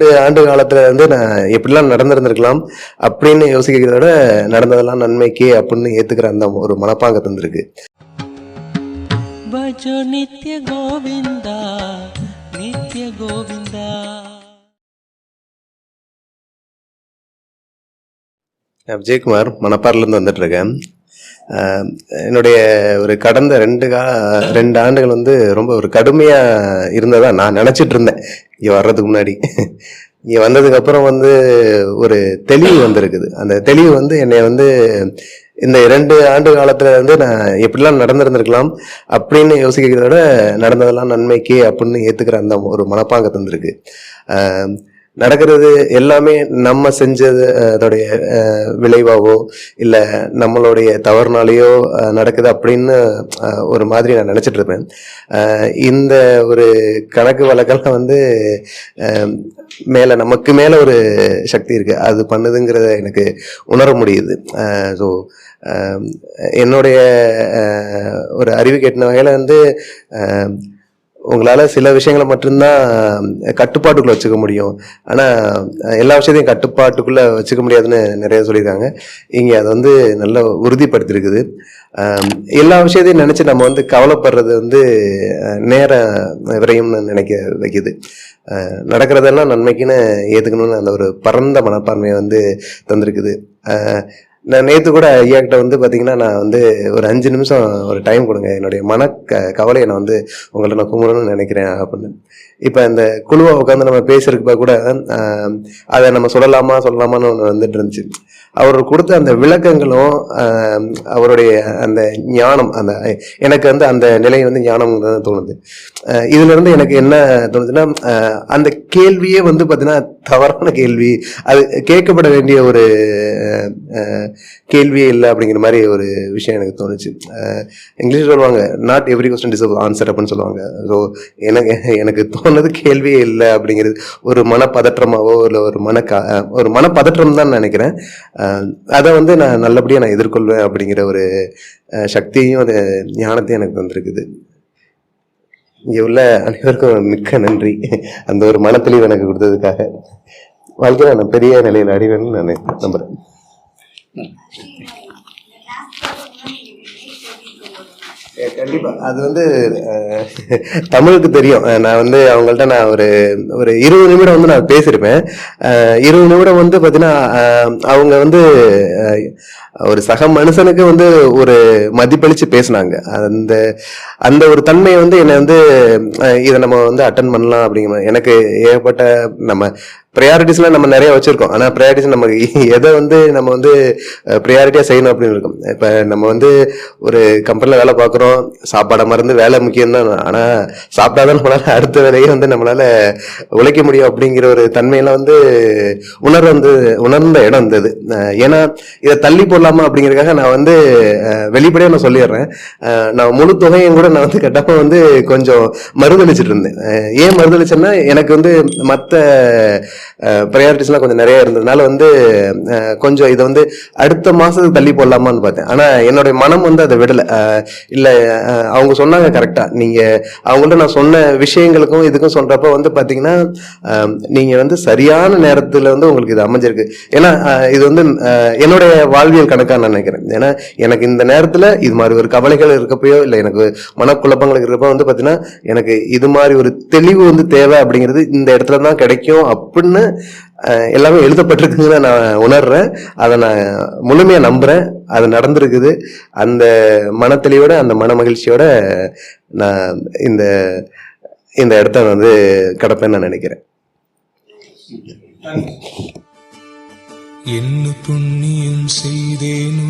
ஆண்டு காலத்துல வந்து நான் எப்படிலாம் நடந்திருந்திருக்கலாம் அப்படின்னு யோசிக்கிறத விட நடந்ததெல்லாம் நன்மைக்கு அப்படின்னு ஏத்துக்கிற அந்த ஒரு மனப்பாங்க தந்திருக்கு. நித்ய கோவிந்தா நித்ய கோவிந்தா. விஜயகுமார் மணப்பாறையிலேருந்து வந்துட்டு இருக்கேன். என்னுடைய ஒரு கடந்த ரெண்டு கா ரெண்டு ஆண்டுகள் வந்து ரொம்ப ஒரு கடுமையாக இருந்ததாக நான் நினச்சிட்டு இருந்தேன். இங்கே வர்றதுக்கு முன்னாடி. இங்கே வந்ததுக்கப்புறம் வந்து ஒரு தெளிவு வந்திருக்குது. அந்த தெளிவு வந்து என்னை வந்து இந்த இரண்டு ஆண்டு காலத்தில் வந்து நான் எப்படிலாம் நடந்திருந்திருக்கலாம் அப்படின்னு யோசிக்கிறத விட நடந்ததெல்லாம் நன்மைக்கு அப்படின்னு ஏற்றுக்கிற அந்த ஒரு மனப்பாங்க தந்திருக்கு. நடக்கிறது எல்லாமே நம்ம செஞ்சது அதோடைய விளைவாவோ இல்லை நம்மளுடைய தவறுனாலேயோ நடக்குது அப்படின்னு ஒரு மாதிரி நான் நினச்சிட்டு இருப்பேன். இந்த ஒரு கணக்கு வழக்கெல்லாம் வந்து மேலே நமக்கு மேலே ஒரு சக்தி இருக்குது அது பண்ணுதுங்கிறத எனக்கு உணர முடியுது. ஸோ என்னுடைய ஒரு அறிவு கேட்டின வகையில் வந்து உங்களால் சில விஷயங்களை மட்டும்தான் கட்டுப்பாட்டுக்குள்ளே வச்சுக்க முடியும். ஆனால் எல்லா விஷயத்தையும் கட்டுப்பாட்டுக்குள்ளே வச்சுக்க முடியாதுன்னு நிறைய சொல்லியிருக்காங்க. இங்கே அதை வந்து நல்லா உறுதிப்படுத்திருக்குது எல்லா விஷயத்தையும் நினச்சி நம்ம வந்து கவலைப்படுறது வந்து நேரம் நேர விரையும்னு நினைக்க வைக்குது. நடக்கிறதெல்லாம் நன்மைக்குன்னு ஏற்றுக்கணும்னு அந்த ஒரு பரந்த மனப்பான்மையை வந்து தந்திருக்குது. நான் நேற்று கூட ஐயாக்கிட்ட வந்து பார்த்தீங்கன்னா நான் வந்து ஒரு அஞ்சு நிமிஷம் ஒரு டைம் கொடுங்க. என்னுடைய மன க கவலையை நான் வந்து உங்கள்ட்ட நான் கும்பிடணும்னு நினைக்கிறேன் அப்படின்னு. இப்போ இந்த குழுவை உட்காந்து நம்ம பேசுறதுக்கு கூட அதை நம்ம சொல்லலாமா சொல்லலாமான்னு ஒன்று வந்துட்டு இருந்துச்சு. அவர் கொடுத்த அந்த விளக்கங்களும் அவருடைய அந்த ஞானம் அந்த எனக்கு வந்து அந்த நிலை வந்து ஞானம் தோணுது. இதுலேருந்து இதுல இருந்து எனக்கு என்ன தோணுதுன்னா அந்த கேள்வியே வந்து பார்த்தீங்கன்னா தவறான கேள்வி. அது கேட்கப்பட வேண்டிய ஒரு கேள்வியே இல்லை அப்படிங்கிற மாதிரி ஒரு விஷயம் எனக்கு தோணுச்சு. இங்கிலீஷ் சொல்லுவாங்க not every question deserve answer அப்படின்னு சொல்லுவாங்க. ஸோ எனக்கு எனக்கு தோணுது கேள்வியே இல்லை அப்படிங்கிறது ஒரு மனப்பதற்றமாகவோ இல்லை ஒரு மன ஒரு மனப்பதற்றம் தான் நினைக்கிறேன். அதை வந்து நான் நல்லபடியாக நான் எதிர்கொள்வேன் அப்படிங்கிற ஒரு ஆஹ், சக்தியையும் அது ஞானத்தையும் எனக்கு வந்திருக்குது இங்கே உள்ள அனைவருக்கும் மிக்க நன்றி. அந்த ஒரு மனத்தெளிவு எனக்கு கொடுத்ததுக்காக. வாழ்க்கையில் நான் பெரிய நிலையில் அடைவேன்னு நான் நம்புகிறேன் கண்டிப்பா. அது வந்து தமிழுக்கு தெரியும். நான் வந்து அவங்கள்ட்ட நான் ஒரு ஒரு இருபது நிமிடம் வந்து நான் பேசியிருப்பேன் இருபது நிமிடம் வந்து பார்த்தீங்கன்னா அவங்க வந்து ஒரு சக மனுஷனுக்கு வந்து ஒரு மதிப்பளித்து பேசினாங்க. அந்த அந்த ஒரு தன்மையை வந்து என்னை வந்து இதை நம்ம வந்து அட்டன் பண்ணலாம் அப்படிங்கிற மாதிரி. எனக்கு ஏகப்பட்ட நம்ம ப்ரையாரிட்டிஸ்லாம் நம்ம நிறைய வச்சிருக்கோம். ஆனால் ப்ரையாரிட்டிஸ் நமக்கு எதை வந்து நம்ம வந்து ப்ரையாரிட்டியாக செய்யணும் அப்படின்னு இருக்கும். இப்போ நம்ம வந்து ஒரு கம்பெனியில் வேலை பார்க்குறோம். சாப்பாடை மறந்து வேலை முக்கியம் தான். ஆனால் சாப்பிட்டாதான் நம்மளால் அடுத்த வேலையை வந்து நம்மளால் உழைக்க முடியும் அப்படிங்கிற ஒரு தன்மையெல்லாம் வந்து உணர் வந்து உணர்ந்த இடம் இருந்தது ஏன்னா இதை தள்ளி போடலாமா அப்படிங்கிறதுக்காக நான் வந்து வெளிப்படையாக நான் சொல்லிடுறேன். நான் முழு தொகையும் கூட நான் வந்து கட்டாமல் வந்து கொஞ்சம் மறுதளிச்சிட்டு இருந்தேன். ஏன் மறுதளிச்சேன்னா எனக்கு வந்து மற்ற ப்ரையாரிட்டிஸ்லாம் கொஞ்சம் நிறைய இருந்ததுனால வந்து கொஞ்சம் இதை வந்து அடுத்த மாதத்துக்கு தள்ளி போடலாமான்னு பார்த்தேன். ஆனால் என்னுடைய மனம் வந்து அதை விடலை. இல்லை அவங்க சொன்னாங்க கரெக்டாக நீங்கள் அவங்கள்ட்ட நான் சொன்ன விஷயங்களுக்கும் இதுக்கும் சொல்கிறப்ப வந்து பார்த்தீங்கன்னா நீங்கள் வந்து சரியான நேரத்தில் வந்து உங்களுக்கு இது அமைஞ்சிருக்கு. ஏன்னா இது வந்து என்னுடைய வாழ்வியல் கணக்காக நான் நினைக்கிறேன். ஏன்னா எனக்கு இந்த நேரத்தில் இது மாதிரி ஒரு கவலைகள் இருக்கப்பயோ இல்லை எனக்கு மனக்குழப்பங்கள் இருக்கிறப்ப வந்து பார்த்தீங்கன்னா எனக்கு இது மாதிரி ஒரு தெளிவு வந்து தேவை அப்படிங்கிறது இந்த இடத்துல தான் கிடைக்கும் அப்படின்னு அஹ், எல்லாமே எழுதப்பட்டிருக்குன்னு நான் உணர்றேன். அதை நான் முழுமையாக நம்புகிறேன் அது நடந்திருக்குது. அந்த மனத்தெளிவோட அந்த மன மகிழ்ச்சியோட நான் இந்த இந்த இடத்த வந்து கிடப்பேன்னு நான் நினைக்கிறேன். என்ன புண்ணியம் செய்தேனோ